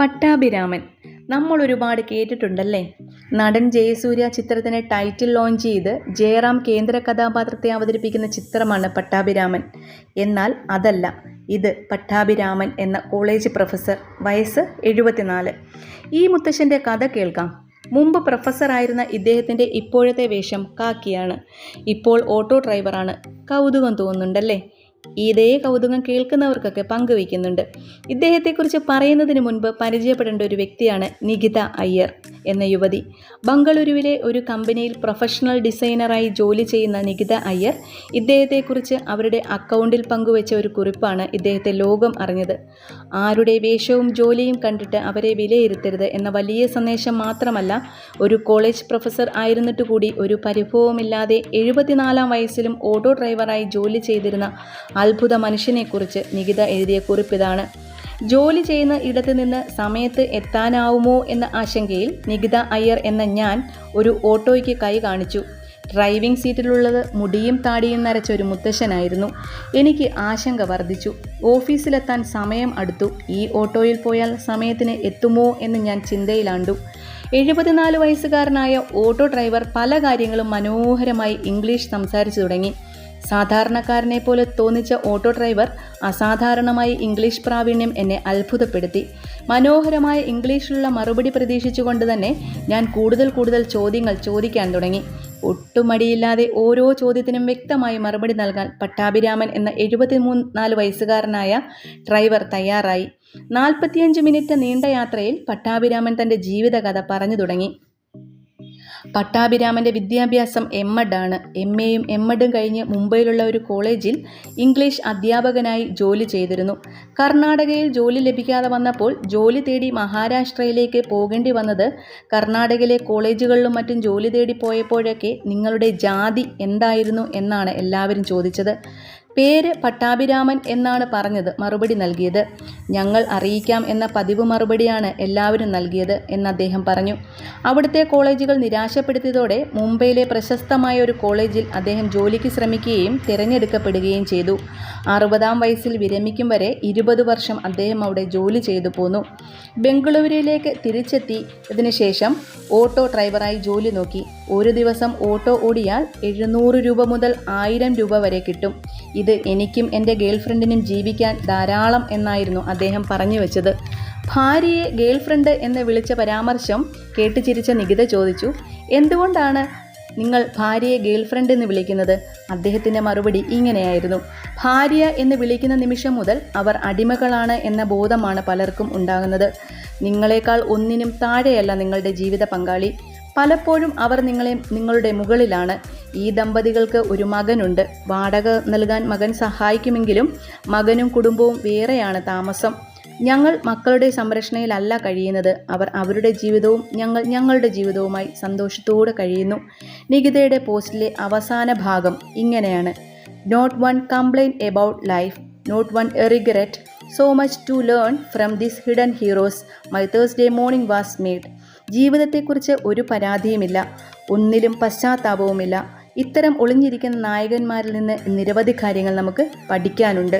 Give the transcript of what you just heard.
പട്ടാഭിരാമൻ. നമ്മൾ ഒരുപാട് കേട്ടിട്ടുണ്ടല്ലേ? നടൻ ജയസൂര്യ ചിത്രത്തിന് ടൈറ്റിൽ ലോഞ്ച് ചെയ്ത് ജയറാം കേന്ദ്ര കഥാപാത്രത്തെ അവതരിപ്പിക്കുന്ന ചിത്രമാണ് പട്ടാഭിരാമൻ. എന്നാൽ അതല്ല ഇത് പട്ടാഭിരാമൻ എന്ന കോളേജ് പ്രൊഫസർ വയസ്സ് എഴുപത്തിനാല്. ഈ മുത്തശ്ശന്റെ കഥ കേൾക്കാം. മുമ്പ് പ്രൊഫസറായിരുന്ന ഇദ്ദേഹത്തിന്റെ ഇപ്പോഴത്തെ വേഷം കാക്കിയാണ്. ഇപ്പോൾ ഓട്ടോ ഡ്രൈവറാണ്. കൗതുകം തോന്നുന്നുണ്ടല്ലേ? ഇതേ കൗതുകം കേൾക്കുന്നവർക്കൊക്കെ പങ്കുവയ്ക്കുന്നുണ്ട്. ഇദ്ദേഹത്തെക്കുറിച്ച് പറയുന്നതിന് മുൻപ് പരിചയപ്പെടേണ്ട ഒരു വ്യക്തിയാണ് നികിത അയ്യർ എന്ന യുവതി. ബംഗളൂരുവിലെ ഒരു കമ്പനിയിൽ പ്രൊഫഷണൽ ഡിസൈനറായി ജോലി ചെയ്യുന്ന നികിത അയ്യർ ഇദ്ദേഹത്തെക്കുറിച്ച് അവരുടെ അക്കൗണ്ടിൽ പങ്കുവച്ച ഒരു കുറിപ്പാണ് ഇദ്ദേഹത്തെ ലോകം അറിഞ്ഞത്. ആരുടെ വേഷവും ജോലിയും കണ്ടിട്ട് അവരെ വിലയിരുത്തരുത് എന്ന വലിയ സന്ദേശം മാത്രമല്ല ഒരു കോളേജ് പ്രൊഫസർ ആയിരുന്നിട്ട് കൂടി ഒരു പരിഭവമില്ലാതെ എഴുപത്തിനാലാം വയസ്സിലും ഓട്ടോ ഡ്രൈവറായി ജോലി ചെയ്തിരുന്ന അത്ഭുത മനുഷ്യനെക്കുറിച്ച് നികിത എഴുതിയ കുറിപ്പിതാണ്. ജോലി ചെയ്യുന്ന ഇടത്ത് നിന്ന് സമയത്ത് എത്താനാവുമോ എന്ന ആശങ്കയിൽ നികിത അയ്യർ എന്ന ഞാൻ ഒരു ഓട്ടോയ്ക്ക് കൈ കാണിച്ചു. ഡ്രൈവിംഗ് സീറ്റിലുള്ളത് മുടിയും താടിയും നരച്ച ഒരു മുത്തശ്ശനായിരുന്നു. എനിക്ക് ആശങ്ക വർദ്ധിച്ചു. ഓഫീസിലെത്താൻ സമയം അടുത്തു. ഈ ഓട്ടോയിൽ പോയാൽ സമയത്തിന് എത്തുമോ എന്ന് ഞാൻ ചിന്തയിലാണ്ടു. എഴുപത്തിനാല് വയസ്സുകാരനായ ഓട്ടോ ഡ്രൈവർ പല കാര്യങ്ങളും മനോഹരമായി ഇംഗ്ലീഷ് സംസാരിച്ചു തുടങ്ങി. സാധാരണക്കാരനെ പോലെ തോന്നിച്ച ഓട്ടോ ഡ്രൈവർ അസാധാരണമായി ഇംഗ്ലീഷ് പ്രാവീണ്യം എന്നെ അത്ഭുതപ്പെടുത്തി. മനോഹരമായ ഇംഗ്ലീഷിലുള്ള മറുപടി പ്രതീക്ഷിച്ചുകൊണ്ട് തന്നെ ഞാൻ കൂടുതൽ കൂടുതൽ ചോദ്യങ്ങൾ ചോദിക്കാൻ തുടങ്ങി. ഒട്ടുമടിയില്ലാതെ ഓരോ ചോദ്യത്തിനും വ്യക്തമായി മറുപടി നൽകാൻ പട്ടാഭിരാമൻ എന്ന എഴുപത്തിമൂന്നാൽ വയസ്സുകാരനായ ഡ്രൈവർ തയ്യാറായി. നാൽപ്പത്തിയഞ്ച് മിനിറ്റ് നീണ്ട യാത്രയിൽ പട്ടാഭിരാമൻ തന്റെ ജീവിതകഥ പറഞ്ഞു തുടങ്ങി. പട്ടാഭിരാമന്റെ വിദ്യാഭ്യാസം എം ആണ്. എം എയും എം എഡും കഴിഞ്ഞ് മുംബൈയിലുള്ള ഒരു കോളേജിൽ ഇംഗ്ലീഷ് അധ്യാപകനായി ജോലി ചെയ്തിരുന്നു. കർണാടകയിൽ ജോലി ലഭിക്കാതെ വന്നപ്പോൾ ജോലി തേടി മഹാരാഷ്ട്രയിലേക്ക് പോകേണ്ടി വന്നത് കർണാടകയിലെ കോളേജുകളിലും മറ്റും ജോലി തേടി പോയപ്പോഴൊക്കെ നിങ്ങളുടെ ജാതി എന്തായിരുന്നു എന്നാണ് എല്ലാവരും ചോദിച്ചത്. പേര് പട്ടാഭിരാമൻ എന്നാണ് പറഞ്ഞത് മറുപടി നൽകിയത്. ഞങ്ങൾ അറിയിക്കാം എന്ന പതിവ് മറുപടിയാണ് എല്ലാവരും നൽകിയത് എന്ന് അദ്ദേഹം പറഞ്ഞു. അവിടുത്തെ കോളേജുകൾ നിരാശപ്പെടുത്തിയതോടെ മുംബൈയിലെ പ്രശസ്തമായ ഒരു കോളേജിൽ അദ്ദേഹം ജോലിക്ക് ശ്രമിക്കുകയും തിരഞ്ഞെടുക്കപ്പെടുകയും ചെയ്തു. അറുപതാം വയസ്സിൽ വിരമിക്കും വരെ ഇരുപത് വർഷം അദ്ദേഹം അവിടെ ജോലി ചെയ്തു പോന്നു. ബംഗളൂരുവിലേക്ക് തിരിച്ചെത്തി ഇതിനുശേഷം ഓട്ടോ ഡ്രൈവറായി ജോലി നോക്കി. ഒരു ദിവസം ഓട്ടോ ഓടിയാൽ എഴുന്നൂറ് രൂപ മുതൽ ആയിരം രൂപ വരെ കിട്ടും. ഇത് എനിക്കും എന്റെ ഗേൾഫ്രണ്ടിനും ജീവിക്കാൻ ധാരാളം എന്നായിരുന്നു അദ്ദേഹം പറഞ്ഞു വെച്ചത്. ഭാര്യയെ ഗേൾഫ്രണ്ട് എന്ന് വിളിച്ച പരാമർശം കേട്ട് ചിരിച്ച നികിത ചോദിച്ചു എന്തുകൊണ്ടാണ് നിങ്ങൾ ഭാര്യയെ ഗേൾഫ്രണ്ട് എന്ന് വിളിക്കുന്നത്? അദ്ദേഹത്തിന്റെ മറുപടി ഇങ്ങനെയായിരുന്നു. ഭാര്യ എന്ന് വിളിക്കുന്ന നിമിഷം മുതൽ അവർ അടിമകളാണ് എന്ന ബോധമാണ് പലർക്കും ഉണ്ടാകുന്നത്. നിങ്ങളെക്കാൾ ഒന്നിനും താഴെയല്ല നിങ്ങളുടെ ജീവിത പങ്കാളി. പലപ്പോഴും അവർ നിങ്ങളെ നിങ്ങളുടെ മുകളിലാണ്. ഈ ദമ്പതികൾക്ക് ഒരു മകനുണ്ട്. വാടക നൽകാൻ മകൻ സഹായിക്കുമെങ്കിലും മകനും കുടുംബവും വേറെയാണ് താമസം. ഞങ്ങൾ മക്കളുടെ സംരക്ഷണയിലല്ല കഴിയുന്നത്. അവർ അവരുടെ ജീവിതവും ഞങ്ങൾ ഞങ്ങളുടെ ജീവിതവുമായി സന്തോഷത്തോടെ കഴിയുന്നു. നികിതയുടെ പോസ്റ്റിലെ അവസാന ഭാഗം ഇങ്ങനെയാണ്. Not one complaint about life not one regret so much to learn from this hidden heroes my Thursday morning was made ജീവിതത്തെക്കുറിച്ച് ഒരു പരാതിയുമില്ല. ഒന്നിലും പശ്ചാത്താപവുമില്ല. ഇത്തരം ഒളിഞ്ഞിരിക്കുന്ന നായകന്മാരിൽ നിന്ന് നിരവധി കാര്യങ്ങൾ നമുക്ക് പഠിക്കാനുണ്ട്.